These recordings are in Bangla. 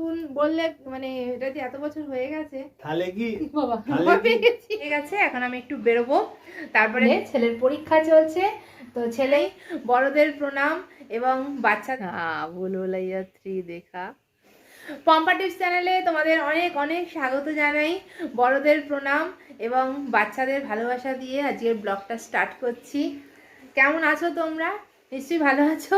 নতুন বললে মানে এটা যে এত বছর হয়ে গেছে। তাহলে কি? বাবা তাহলে কি- পেয়ে গেছি। ঠিক আছে এখন আমি একটু বেরোবো। তারপরে ছেলের পরীক্ষা চলছে। তো ছেলেই বড়দের প্রণাম এবং বাচ্চা হ্যাঁ ভুলভুলাইয়া থ্রি দেখা। পম্পা টিপস চ্যানেলে তোমাদের অনেক অনেক স্বাগত জানাই। বড়দের প্রণাম এবং বাচ্চাদের ভালোবাসা দিয়ে আজকের ব্লগটা স্টার্ট করছি। কেমন আছো তোমরা? নিশ্চয়ই ভালো আছো?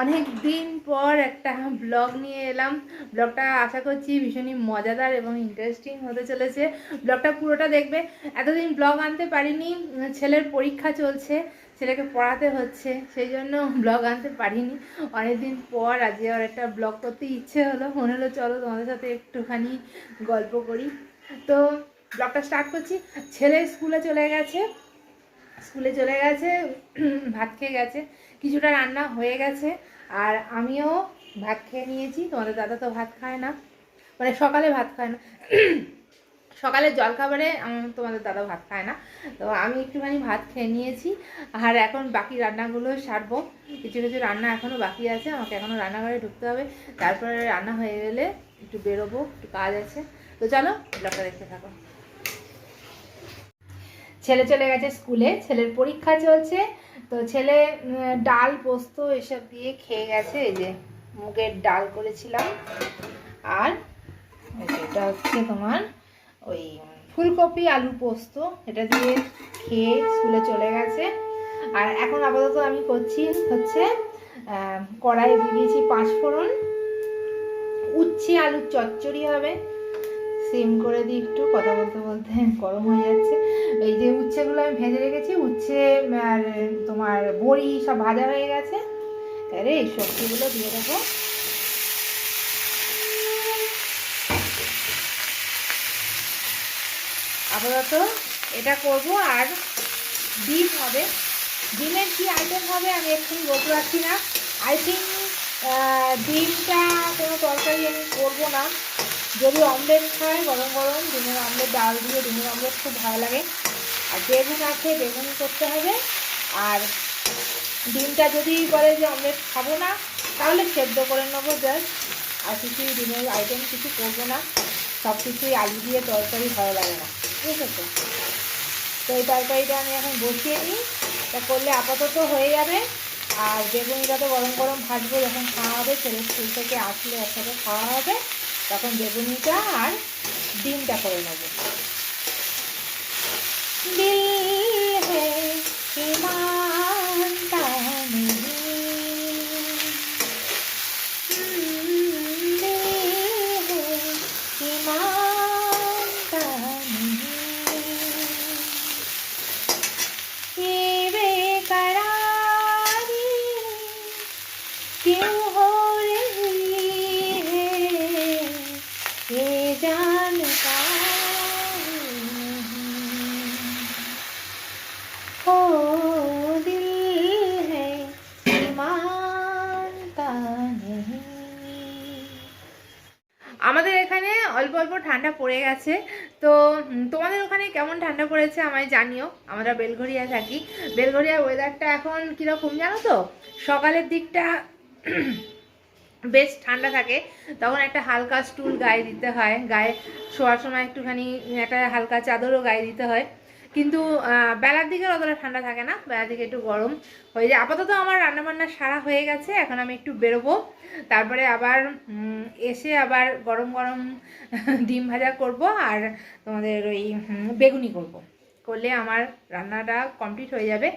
অনেক দিন পর একটা ব্লগ নিয়ে এলাম। ব্লগটা আশা করছি ভীষণই মজাদার এবং ইন্টারেস্টিং হতে চলেছে। ব্লগটা পুরোটা দেখবে। এতদিন ব্লগ আনতে পারিনি। ছেলের পরীক্ষা চলছে, ছেলেকে পড়াতে হচ্ছে, সেই জন্য ব্লগ আনতে পারিনি। অনেকদিন পর আজকে আর একটা ব্লগ করতে ইচ্ছে হলো। মনে হলো চলো তোমাদের সাথে একটুখানি গল্প করি। তো ব্লগটা স্টার্ট করছি। ছেলে স্কুলে চলে গেছে। স্কুলে চলে গেছে, ভাত খেয়ে গেছে। কিছুটা রান্না হয়ে গেছে, আর আমিও ভাত খেয়ে নিয়েছি, তোমাদের দাদা তো ভাত খায় না মানে সকালে ভাত খায় না। সকালে জলখাবারে তোমাদের দাদা ভাত খায় না, তো আমি একটুখানি ভাত খেয়ে নিয়েছি, আর এখন বাকি রান্নাগুলো সারবো। কিছু কিছু রান্না এখনও বাকি আছে, আমাকে এখনও রান্নাঘরে ঢুকতে হবে, তারপরে রান্না হয়ে গেলে একটু বেরোবো, একটু কাজ আছে। তো চলো, ব্লগটা দেখতে থাকো। ছেলে চলে গেছে স্কুলে, ছেলের পরীক্ষা চলছে তো ছেলে ডাল পোস্ত এসব দিয়ে খেয়ে গেছে এই যে মুগের ডাল করেছিলাম। আর এটা হচ্ছে তোমার ওই ফুলকপি আলু পোস্ত এটা দিয়ে খেয়ে স্কুলে চলে গেছে। আর এখন আপাতত আমি করছি হচ্ছে আহ, কড়াইয়ে দিয়ে দিয়েছি পাঁচ ফোড়ন উচ্ছে আলুর চচ্চড়ি হবে। সিম করে দিই একটু কথা বলতে বলতে গরম হয়ে যাচ্ছে। এই যে উচ্ছেগুলো আমি ভেজে রেখেছি, উচ্ছে আর তোমার বড়ি সব ভাজা হয়ে গেছে। আরে এই সবজিগুলো দিয়ে দেবো। আপাতত এটা করব আর ডিম হবে। ডিমের কি আইটেম হবে আমি এক্ষুনি বলতে পারছি না। আই থিঙ্ক ডিমটা কোনো তরকারি আমি করব না। যদি অমলেট খায়, গরম গরম, ডিমের অমলেট ডাল দিয়ে ডিমের অমলেট খুব ভালো লাগে। আর বেগুন আছে বেগুন করতে হবে, আর ডিমটা যদি বলে যে অমলেট খাব না, তাহলে সেদ্ধ করে নেব জাস্ট আর কিছু ডিমের আইটেম কিছু করব না। সব কিছুই আলু দিয়ে তরকারি ভালো লাগে না ঠিক আছে তো এই তরকারিটা আমি এখন বসিয়ে নিই। তা করলে আপাতত হয়ে যাবে। আর বেগুনিটা তো গরম গরম ভাজবো, যখন খাওয়া হবে ছেলে স্কুল থেকে আসলে একসাথে খাওয়া হবে। তখন বেগুনিটা আর ডিমটা করে নেব। দিল আমাদের এখানে অল্প অল্প ঠান্ডা পড়ে গেছে। তো তোমাদের ওখানে কেমন ঠান্ডা পড়েছে আমায় জানিও। আমরা বেলঘরিয়া থাকি। বেলঘরিয়া ওয়েদারটা এখন কীরকম জানো তো? সকালের দিকটা বেশ ঠান্ডা থাকে। তখন একটা হালকা স্টুল গায়ে দিতে হয়। গায়ে শোয়ার সময় একটুখানি একটা হালকা চাদরও গায়ে দিতে হয়। কিন্তু বেলার দিকে অতটা ঠান্ডা থাকে না, বেলার দিকে একটু গরম। হয়ে যায় আপাতত আমার রান্নাবান্না সারা হয়ে গেছে, এখন আমি একটু বেরোবো। তারপরে আবার এসে আবার গরম গরম ডিম ভাজা করব আর তোমাদের ওই বেগুনি করব। করলে আমার রান্নাটা কমপ্লিট হয়ে যাবে।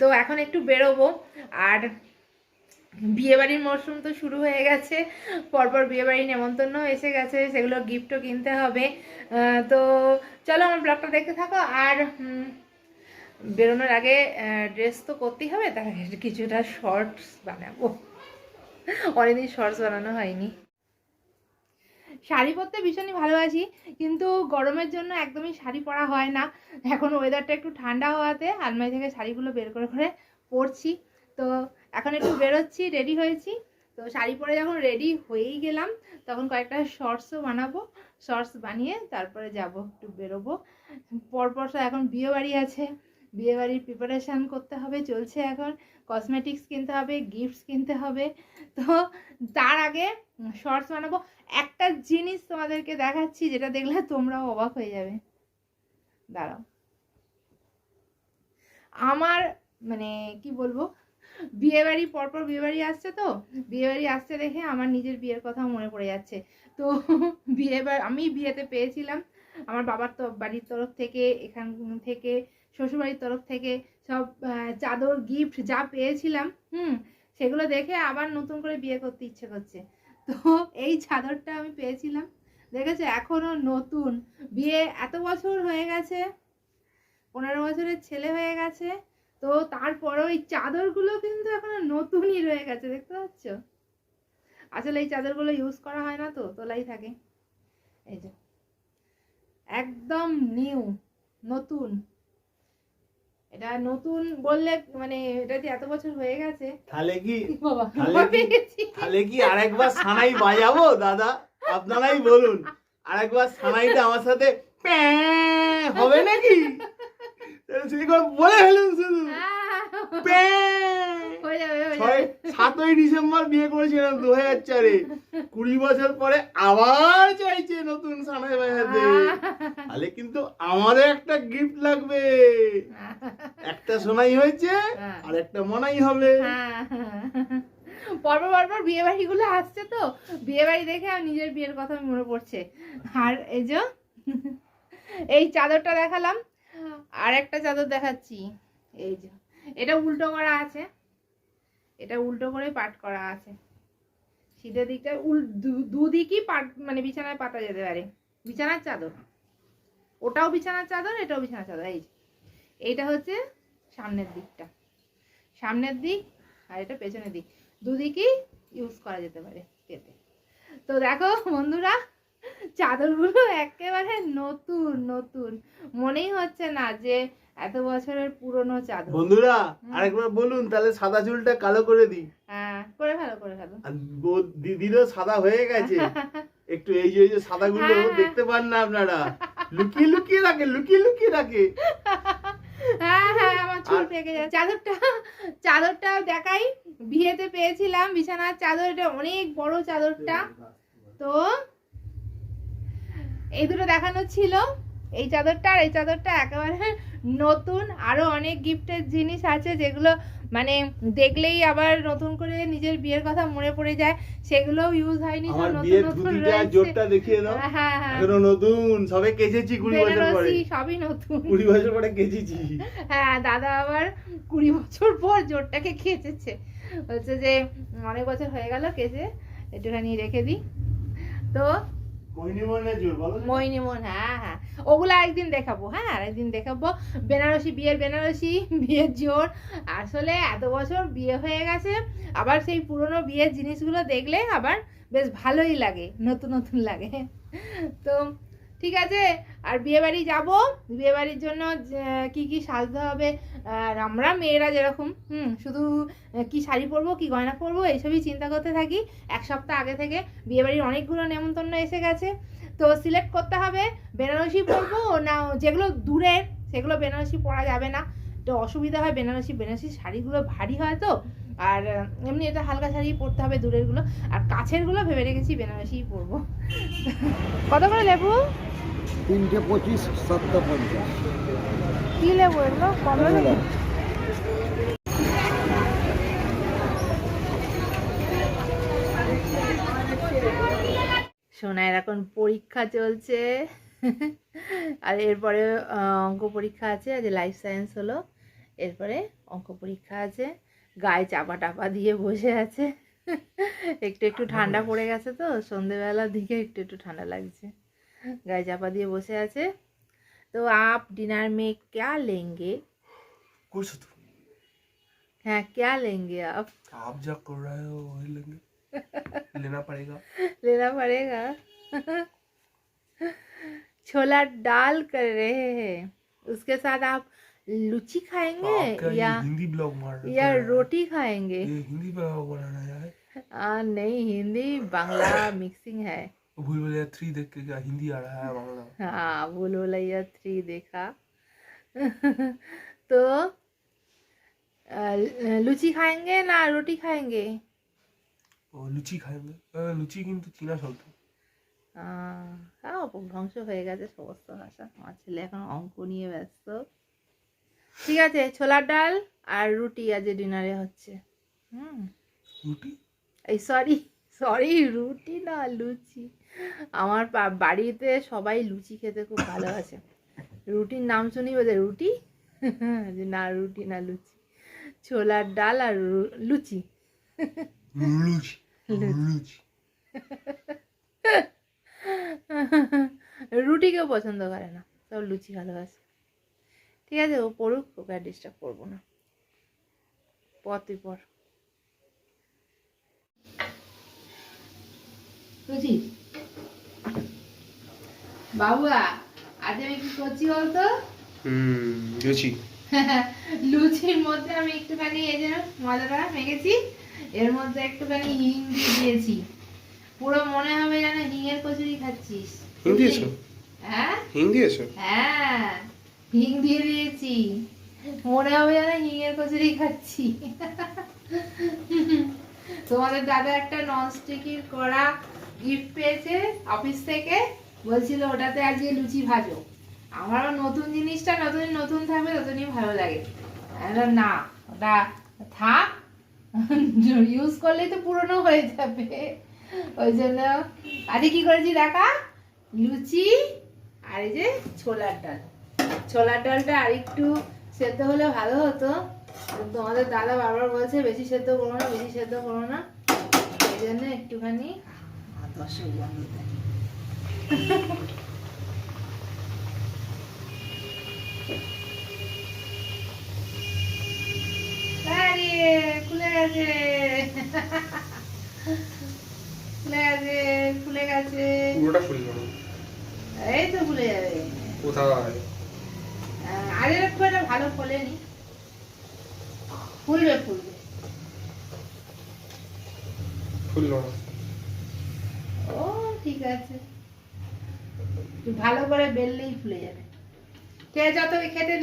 তো এখন একটু বেরোবো আর বিয়েবাড়ির মরশুম তো শুরু হয়ে গেছে, পরপর বিয়েবাড়ির নেমন্তন্ন এসে গেছে, সেগুলো গিফটও কিনতে হবে। তো চলো আমার ব্লগটা দেখতে থাকো, আর বেরোনোর আগে ড্রেস তো করতেই হবে, তার আগে কিছুটা শর্টস বানাবো। অনেকদিন শর্টস বানানো হয়নি। শাড়ি পরতে ভীষণই ভালোবাসি, কিন্তু গরমের জন্য একদমই শাড়ি পরা হয় না। এখন ওয়েদারটা একটু ঠান্ডা হওয়াতে আলমারি থেকে শাড়িগুলো বের করে করে পরছি। তো এখন একটু বেরোচ্ছি রেডি হয়েছি। তো শাড়ি পরে যখন রেডি হয়েই গেলাম, তখন কয়েকটা শর্টসও বানাবো। শর্টস বানিয়ে তারপরে যাব, একটু বেরোবো। পরপর তো এখন বিয়ে বাড়ি আছে। বিয়ে বাড়ির প্রিপারেশান করতে হবে, চলছে এখন। কসমেটিক্স কিনতে হবে গিফটস কিনতে হবে। তো তার আগে শর্টস বানাবো। একটা জিনিস তোমাদেরকে দেখাচ্ছি, যেটা দেখলে তোমরাও অবাক হয়ে যাবে। দাঁড়াও। আমার মানে কি বলব? বিয়ে বাড়ি পরপর বিয়ে বাড়ি আসছে তো? বিয়ে বাড়ি আসছে দেখে আমার নিজের বিয়ের কথা মনে পড়ে যাচ্ছে। তো বিয়ে আমি বিয়েতে পেয়েছিলাম। আমার বাবার তো বাড়ির তরফ থেকে, এখান থেকে, শ্বশুরবাড়ির তরফ থেকে সব চাদর গিফট যা পেয়েছিলাম, হুম, সেগুলো দেখে আবার নতুন করে বিয়ে করতে ইচ্ছে করছে। তো এই চাদরটা আমি পেয়েছিলাম। দেখেছ? এখনও নতুন। বিয়ে এত বছর হয়ে গেছে, পনেরো বছরের ছেলে হয়ে গেছে তো তারপরেও এই চাদরগুলো কিন্তু এখনও নতুনই রয়ে গেছে দেখতে পাচ্ছ? আসলে এই চাদরগুলো ইউজ করা হয় না তো তোলাই থাকে। এই যে একদম নিউ নতুন। এটা নতুন বললে মানে এটা যে এত বছর হয়ে গেছে তাহলে কি বাবা তাহলে কি- আরেকবার সানাই বাজাবো দাদা? আপনারাই বলুন আরেকবার সানাইটা আমার সাথে হবে নাকি? সেই করে বলে ফেলুন শুধু হয়ে সাতই ডিসেম্বর বিয়ে করেছিলাম দু হাজার চারে। কুড়ি বছর পরে আবার চাইছে নতুন সানাই বাজাতে তাহলে কিন্তু আমারও একটা গিফট লাগবে। একটা সোনাই হয়েছে হ্যাঁ। আর একটা মনাই হবে। হ্যাঁ, পরপর পরপর বিয়ে বাড়িগুলো আসছে তো। বিয়ে বাড়ি দেখে আর নিজের বিয়ের কথা মনে পড়ছে। আর এই যে এই চাদরটা দেখালাম। আর একটা চাদর দেখাচ্ছি। এই যে, এটা উল্টো করা আছে। এটা উল্টো করে পাট করা আছে। শীতের দিকটা উল দুদিকই পাট মানে বিছানায় পাতা যেতে পারে। বিছানার চাদর। ওটাও বিছানার চাদর, এটাও বিছানার চাদর। এই এইটা হচ্ছে সামনের দিকটা। সামনের দিক আর এটা পেছনের দিক। দুদিকেই ইউজ করা যেতে পারে পেতে তো দেখো বন্ধুরা চাদরগুলো একেবারে নতুন নতুন। মনেই হচ্ছে না যে এত বছরের পুরনো চাদর। বন্ধুরা আরেকবার বলুন তাহলে সাদা চুলটা কালো করে দিই। হ্যাঁ করে ফেলো করে ফেলো। দিদিরও সাদা হয়ে গেছে। একটু এই যে এই যে সাদা গুলো হ্যাঁ। দেখতে পান না আপনারা? লুকিয়ে লুকিয়ে রাখে লুকিয়ে লুকিয়ে রাখে। হ্যাঁ হ্যাঁ আমার চুল পেকে যাচ্ছে। চাদরটা চাদরটা দেখাই। বিয়েতে পেয়েছিলাম বিছানার চাদর এটা অনেক বড় চাদরটা। তো এই দুটো দেখানো ছিল। এই চাদরটা আর এই চাদরটা একেবারে নতুন। আরও অনেক গিফটের জিনিস আছে যেগুলো মানে দেখলেই আবার নতুন করে নিজের বিয়ের কথা মনে পড়ে যায়। সেগুলোও ইউজ হয়নি সব নতুন নতুন জোরটা দেখিয়ে দাও। হ্যাঁ হ্যাঁ নতুন সবে কেচেছি কুড়ি বছর পরে। সবই নতুন। কুড়ি বছর পরে কেচেছি। হ্যাঁ দাদা আবার কুড়ি বছর পর জোরটাকে খেচেছে হচ্ছে যে অনেক বছর হয়ে গেল কেচে একটুখানি রেখে দিই। তো মহিনীমনের জোর বলো মইনি মন হ্যাঁ হ্যাঁ। ওগুলো একদিন দেখাবো হ্যাঁ আরেকদিন দেখাবো। বেনারসি, বিয়ের বেনারসি, বিয়ের জোর। আসলে এত বছর বিয়ে হয়ে গেছে, আবার সেই পুরনো বিয়ের জিনিসগুলো দেখলে আবার বেশ ভালোই লাগে, নতুন নতুন লাগে। তো ঠিক আছে আর বিয়ে বাড়ি যাব বিয়ে বাড়ির জন্য কি কি সাজতে হবে? আর আমরা মেয়েরা যেরকম, হুম, শুধু কি শাড়ি পরবো, কি গয়না পরবো, এইসবই চিন্তা করতে থাকি। এক সপ্তাহ আগে থেকে বিয়ে বাড়ির অনেকগুলো নেমন্তন্ন এসে গেছে। তো সিলেক্ট করতে হবে, বেনারসি পরবো না, যেগুলো দূরের সেগুলো বেনারসি পরা যাবে না। তো অসুবিধা হয় বেনারসি বেনারসি শাড়িগুলো ভারী হয় তো। আর এমনি এটা হালকা শাড়ি পরতে হবে দূরেরগুলো। আর কাছেরগুলো ভেবে রেখেছি বেনারসিই পরবো। কত করে লেবু? তিনটে পঁচিশ সাতটা পঞ্চাশ। কি লেবু এগুলো? কমলা লেবু? সোনার এখন পরীক্ষা চলছে। আর এরপরে অঙ্ক পরীক্ষা আছে আজ লাইফ সায়েন্স হলো। এরপরে অঙ্ক পরীক্ষা আছে। গায়ে চাপা টাপা দিয়ে বসে আছে একটু একটু ঠান্ডা পড়ে গেছে তো সন্ধেবেলার দিকে একটু একটু ঠান্ডা লাগছে গায়ে চাপা দিয়ে বসে আছে तो आप डिनर में क्या लेंगे कुछ तो हाँ क्या लेंगे आप आप जो कर रहे हो वही लेंगे लेना पड़ेगा लेना पड़ेगा छोला दाल कर रहे हैं उसके साथ आप लुची आप खाएंगे क्या ये या हिंदी ब्लॉग मार रहे हो या क्या? रोटी खाएंगे ये हिंदी ब्लॉग बनाना है आ, नहीं हिंदी बांग्ला मिक्सिंग है भूल भुलैया थ्री देख के क्या हिंदी आ रहा है बांग्ला हाँ भूल भुलैया थ्री देखा तो अ, लुची खाएंगे ना रोटी खाएंगे ও লুচি খাইবে আহ, লুচি কিন্তু চীনা শব্দ আহ, হ্যাঁ অপভ্রংশ হয়ে গেছে সমস্ত ভাষা আমার ছেলে এখন অঙ্ক নিয়ে ব্যস্ত ঠিক আছে ছোলার ডাল আর রুটি আজ ডিনারে হচ্ছে। হুম। রুটি? এই সরি সরি রুটি না লুচি। আমার বাড়িতে সবাই লুচি খেতে খুব ভালোবাসে। রুটির নাম শুনি বোধহয় রুটি? যে না রুটি না লুচি। ছোলার ডাল আর লুচি লুচি। লুচি। রুটি কেউ পছন্দ করে না সব লুচি ভালোবাসে। ঠিক আছে ও পড়ুক ওকে আর ডিস্টার্ব করব না। পর তুই পর লুচি বাবুয়া আজ আমি কি করছি বলতো? হুম লুচি। লুচির মধ্যে আমি একটুখানি এই যে ময়দাটা মেখেছি এর মধ্যে একটুখানি হিং দিয়ে দিয়েছি। পুরো মনে হবে যেন হিঙের কচুরি খাচ্ছিস। হিং দিয়েছ? হ্যাঁ? হিং দিয়েছ? হ্যাঁ। হিং দিয়ে দিয়েছি। মনে হবে যেন হিঙের কচুরি খাচ্ছি। তোমাদের দাদা একটা ননস্টিকের কড়া গিফট পেয়েছে অফিস থেকে। বলছিল ওটাতে আজকে লুচি ভাজো। আমারও নতুন জিনিসটা নতুন নতুন থাকবে ততনই ভালো লাগে। না, ওটা থাক। ইউজ করলেই তো পুরনো হয়ে যাবে। ওই জন্য আজকে কি করেছি দেখা লুচি আর এই যে ছোলার ডাল। ছোলার ডালটা আর একটু সেদ্ধ হলে ভালো হতো। তোমাদের দাদা বারবার বলছে বেশি সেদ্ধ করো না বেশি সেদ্ধ করো না। এই জন্য একটুখানি খুলে গেছে। খুলে গেছে খুলে গেছে। পুরোটা ফুললো এই তো ভুলে যাবে। কোথায়? আরে একটু এটা ভালো ফলেনি ফুলবে ফুলবে। ফুললো ও ঠিক আছে। ভালো করে বেললেই ফুলে যাবে। কে যত খেতে দিই